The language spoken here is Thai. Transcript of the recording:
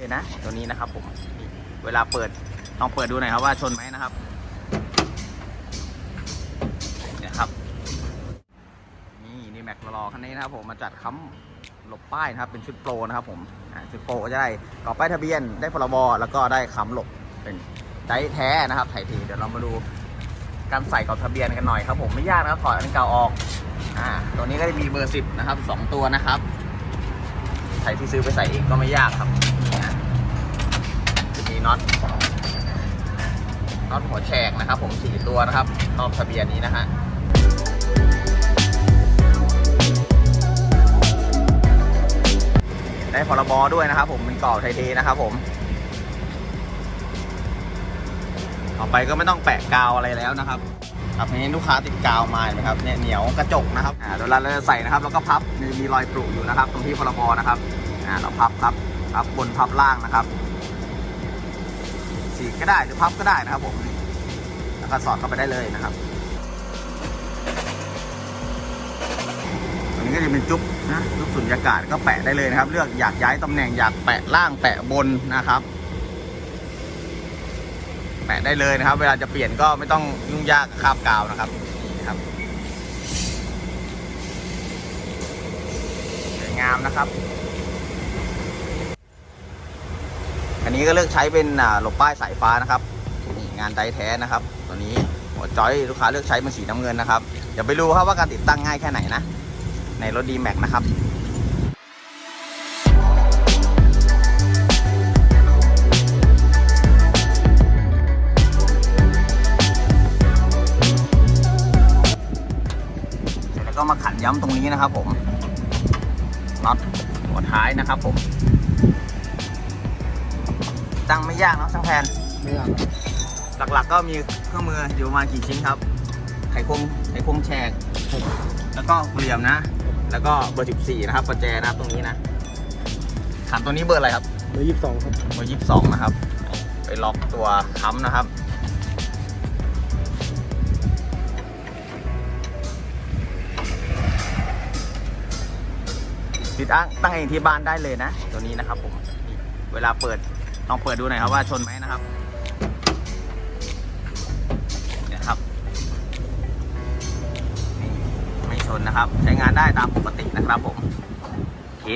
เลยนะตัวนี้นะครับผมเวลาเปิดลองเปิดดูหน่อยครับว่าชนไหมนะครับนี่ครับ นี่นี่แม็กรอคันนี้นะครับผมมาจัดค้ำหลบป้ายนะครับเป็นชุดโปรนะครับผมชุดโปรก็จะได้กรอบป้ายทะเบียนได้พรบแล้วก็ได้ค้ำหลบเป็นไดแท้นะครับไถทีเดี๋ยวเรามาดูการใส่กรอบทะเบียนกันหน่อยครับผมไม่ยากนะครับถอดอันเก่าออกอ่าตัวนี้ก็จะมีเบอร์สิบนะครับสองตัวนะครับใครที่ซื้อไปใส่เองก็ไม่ยากครับ น็อตน็อตหัวแฉกนะครับ ผมสี่ตัวนะครับรอบทะเบียนนี้นะฮะได้พรบด้วยนะครับ ผมเป็นกรอบไทยเทนะครับ ผมต่อไปก็ไม่ต้องแปะกาวอะไรแล้วนะครับครับนี้ลูกค้าติดกาวมาเห็นไหมครับเนี่ยเหนียวกระจกนะครับอ่าเวลาเราจะใส่นะครับแล้วก็พับมีมีรอยปรุอยู่นะครับ ตรงที่พรบนะครับอ่าเราพับครับพับบนพับล่างนะครับ สีกก็ได้หรือพับก็ได้นะครับผมแล้วก็สอดเข้าไปได้เลยนะครับอันนี้ก็จะเป็นจุ๊บนะจุ๊บสุญญากาศก็แปะได้เลยนะครับ เลือกอยากย้ายตำแหน่งอยากแปะล่างแปะบนนะครับ แปะได้เลยนะครับ เวลาจะเปลี่ยนก็ไม่ต้องยุ่งยากคราบกาวนะครับครับสวยงามนะครับ อันนี้ก็เลือกใช้เป็นหลบป้ายสายฟ้านะครับนี่งานไดแท้นะครับ ตัวนี้หัวจอยลูกค้าเลือกใช้เป็นสีน้ำเงินนะครับเดี๋ยวไปดูครับว่าการติดตั้งง่ายแค่ไหนนะ ในรถดีแม็กนะครับเสร็จแล้วก็มาขันย้ำตรงนี้นะครับผมน็อตหัวท้ายนะครับผม ตั้งไม่ยากเนอะช่างแพนไม่อยากหลักๆก็มีเครื่องมืออยู่ประมาณกี่ชิ้นครับ ไขควงไขควงแฉกแล้วก็เหลี่ยมนะ แล้วก็เบอร์ 14 นะครับประแจนะครับตรงนี้นะขันตัวนี้เบอร์อะไรครับ เบอร์ยี่สิบสองครับ เบอร์ 22 นะครับ ไปล็อกตัวค้ำนะครับติดตั้งตั้งเองที่บ้านได้เลยนะ ตัวนี้นะครับผมนี่เวลาเปิด ลองเปิดดูหน่อยครับว่าชนไหมนะครับเนี่ยครับ ไม่ชนนะครับ ใช้งานได้ตามปกตินะครับผม โอเค